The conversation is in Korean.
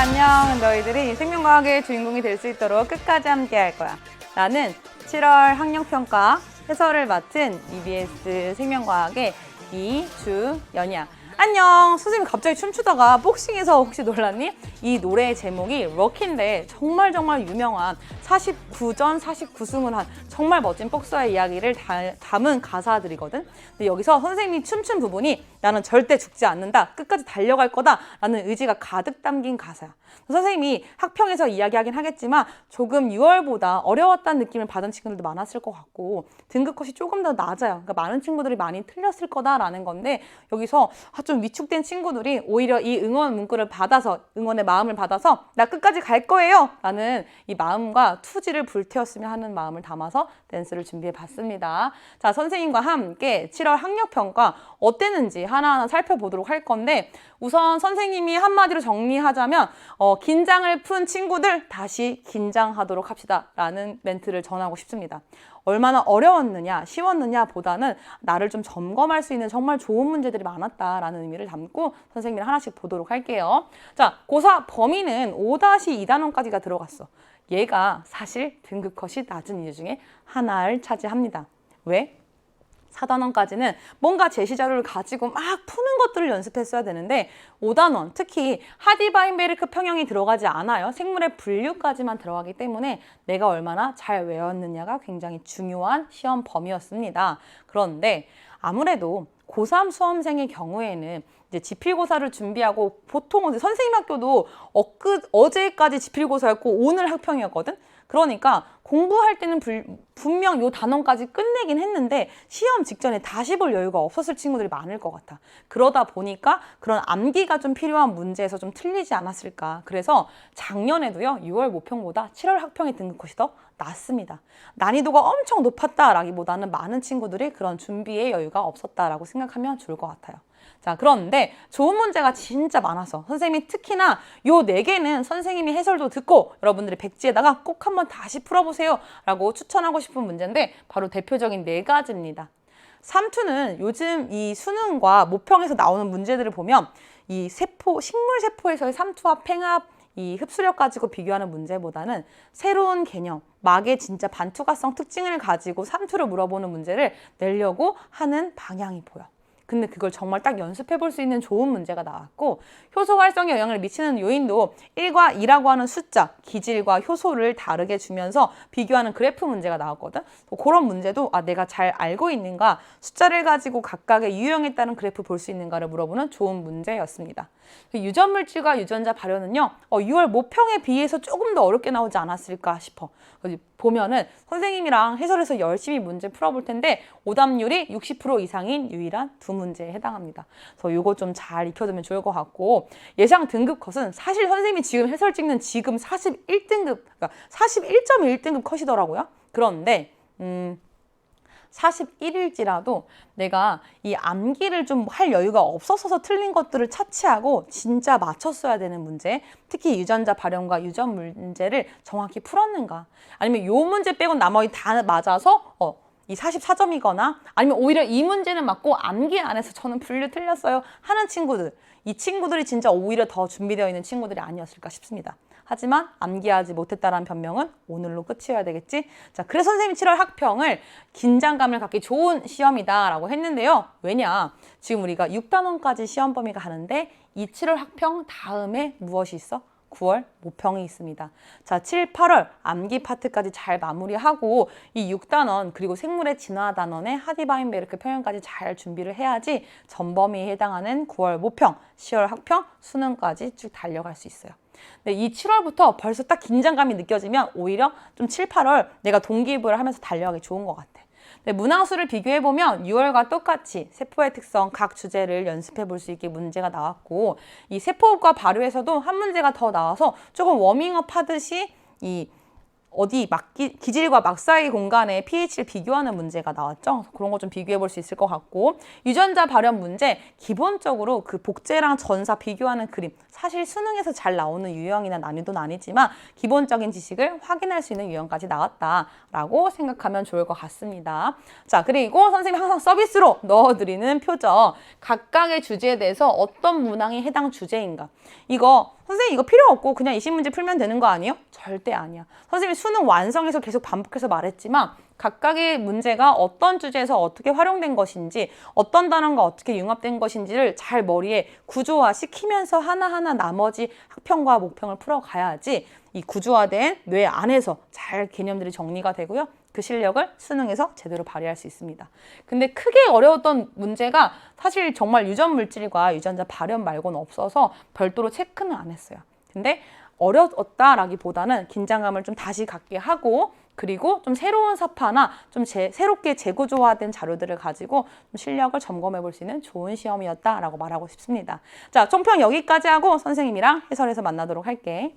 안녕. 너희들이 생명과학의 주인공이 될 수 있도록 끝까지 함께 할 거야. 나는 7월 학력평가 해설을 맡은 EBS 생명과학의 이주연이야. 안녕. 선생님 갑자기 춤추다가 복싱에서 혹시 놀랐니? 이 노래의 제목이 럭키인데 정말 정말 유명한 49전 49승을 한 정말 멋진 복서의 이야기를 다- 담은 가사들이거든. 근데 여기서 선생님이 춤춘 부분이 나는 절대 죽지 않는다. 끝까지 달려갈 거다. 라는 의지가 가득 담긴 가사야. 선생님이 학평에서 이야기하긴 하겠지만 조금 6월보다 어려웠다는 느낌을 받은 친구들도 많았을 것 같고 등급 컷이 조금 더 낮아요. 그러니까 많은 친구들이 많이 틀렸을 거다라는 건데 여기서 아, 좀 위축된 친구들이 오히려 이 응원 문구를 받아서 응원의 마음을 받아서 나 끝까지 갈 거예요 라는 이 마음과 투지를 불태웠으면 하는 마음을 담아서 댄스를 준비해 봤습니다. 자 선생님과 함께 7월 학력평가 어땠는지 하나하나 살펴보도록 할 건데 우선 선생님이 한마디로 정리하자면 어, 긴장을 푼 친구들 다시 긴장하도록 합시다 라는 멘트를 전하고 싶습니다. 얼마나 어려웠느냐, 쉬웠느냐 보다는 나를 좀 점검할 수 있는 정말 좋은 문제들이 많았다라는 의미를 담고 선생님을 하나씩 보도록 할게요. 자, 고사 범위는 5-2단원까지가 들어갔어. 얘가 사실 등급 컷이 낮은 이유 중에 하나를 차지합니다. 왜? 4단원까지는 뭔가 제시 자료를 가지고 막 푸는 것들을 연습했어야 되는데 5단원 특히 하디바인베르크 평형이 들어가지 않아요. 생물의 분류까지만 들어가기 때문에 내가 얼마나 잘 외웠느냐가 굉장히 중요한 시험 범위였습니다. 그런데 아무래도 고3 수험생의 경우에는 이제 지필고사를 준비하고 보통 선생님 학교도 엊그, 어제까지 지필고사였고 오늘 학평이었거든? 그러니까 공부할 때는 불- 분명 요 단원까지 끝내긴 했는데 시험 직전에 다시 볼 여유가 없었을 친구들이 많을 것 같아. 그러다 보니까 그런 암기가 좀 필요한 문제에서 좀 틀리지 않았을까. 그래서 작년에도요, 6월 모평보다 7월 학평의 등급 컷이 더 낮습니다. 난이도가 엄청 높았다라기보다는 많은 친구들이 그런 준비의 여유가 없었다라고 생각하면 좋을 것 같아요. 자, 그런데 좋은 문제가 진짜 많아서 선생님이 특히나 요 네 개는 선생님이 해설도 듣고 여러분들이 백지에다가 꼭 한번 다시 풀어보세요 라고 추천하고 싶은 문제인데 바로 대표적인 네 가지입니다. 삼투는 요즘 이 수능과 모평에서 나오는 문제들을 보면 이 세포, 식물 세포에서의 삼투와 팽합, 이 흡수력 가지고 비교하는 문제보다는 새로운 개념, 막의 진짜 반투가성 특징을 가지고 삼투를 물어보는 문제를 내려고 하는 방향이 보여. 근데 그걸 정말 딱 연습해 볼 수 있는 좋은 문제가 나왔고 효소 활성에 영향을 미치는 요인도 1과 2라고 하는 숫자, 기질과 효소를 다르게 주면서 비교하는 그래프 문제가 나왔거든. 뭐 그런 문제도 아 내가 잘 알고 있는가, 숫자를 가지고 각각의 유형에 따른 그래프 볼 수 있는가를 물어보는 좋은 문제였습니다. 그 유전 물질과 유전자 발현은요. 어, 6월 모평에 비해서 조금 더 어렵게 나오지 않았을까 싶어. 보면은 선생님이랑 해설에서 열심히 문제 풀어볼 텐데 오답률이 60% 이상인 유일한 두 문제에 해당합니다. 그래서 이거 좀 잘 익혀두면 좋을 것 같고 예상 등급 컷은 사실 선생님이 지금 해설 찍는 지금 41등급, 그러니까 41.1등급 컷이더라고요. 그런데 음. 41일지라도 내가 이 암기를 좀 할 여유가 없어서 틀린 것들을 차치하고 진짜 맞췄어야 되는 문제, 특히 유전자 발현과 유전 문제를 정확히 풀었는가, 아니면 요 문제 빼고 나머지 다 맞아서 어, 이 44점이거나 아니면 오히려 이 문제는 맞고 암기 안 해서 저는 분류 틀렸어요 하는 친구들, 이 친구들이 진짜 오히려 더 준비되어 있는 친구들이 아니었을까 싶습니다. 하지만 암기하지 못했다라는 변명은 오늘로 끝이어야 되겠지? 자, 그래서 선생님이 7월 학평을 긴장감을 갖기 좋은 시험이다라고 했는데요. 왜냐? 지금 우리가 6단원까지 시험 범위가 가는데 이 7월 학평 다음에 무엇이 있어? 9월 모평이 있습니다. 자, 7, 8월 암기 파트까지 잘 마무리하고 이 6단원 그리고 생물의 진화 단원의 하디바인베르크 평형까지 잘 준비를 해야지 전범위에 해당하는 9월 모평, 10월 학평, 수능까지 쭉 달려갈 수 있어요. 근데 이 7월부터 벌써 딱 긴장감이 느껴지면 오히려 좀 7, 8월 내가 동기부여를 하면서 달려가기 좋은 것 같아. 근데 문항수를 비교해 보면 6월과 똑같이 세포의 특성 각 주제를 연습해 볼 수 있게 문제가 나왔고 이 세포과 발효에서도 한 문제가 더 나와서 조금 워밍업 하듯이 이 어디 막기, 기질과 막 사이 공간의 pH를 비교하는 문제가 나왔죠. 그런 거 좀 비교해 볼 수 있을 것 같고 유전자 발현 문제 기본적으로 그 복제랑 전사 비교하는 그림 사실 수능에서 잘 나오는 유형이나 난이도는 아니지만 기본적인 지식을 확인할 수 있는 유형까지 나왔다라고 생각하면 좋을 것 같습니다. 자 그리고 선생님이 항상 서비스로 넣어드리는 표정 각각의 주제에 대해서 어떤 문항이 해당 주제인가 이거 선생님 이거 필요 없고 그냥 이식 문제 풀면 되는 거 아니에요? 절대 아니야. 선생님이 수능 완성에서 계속 반복해서 말했지만 각각의 문제가 어떤 주제에서 어떻게 활용된 것인지 어떤 단어가 어떻게 융합된 것인지를 잘 머리에 구조화 시키면서 하나하나 나머지 학평과 목평을 풀어가야지 이 구조화된 뇌 안에서 잘 개념들이 정리가 되고요. 그 실력을 수능에서 제대로 발휘할 수 있습니다. 근데 크게 어려웠던 문제가 사실 정말 유전 물질과 유전자 발현 말고는 없어서 별도로 체크는 안 했어요. 근데 어려웠다라기보다는 긴장감을 좀 다시 갖게 하고 그리고 좀 새로운 사파나 좀 제, 새롭게 재구조화된 자료들을 가지고 좀 실력을 점검해 볼 수 있는 좋은 시험이었다라고 말하고 싶습니다. 자, 총평 여기까지 하고 선생님이랑 해설에서 만나도록 할게.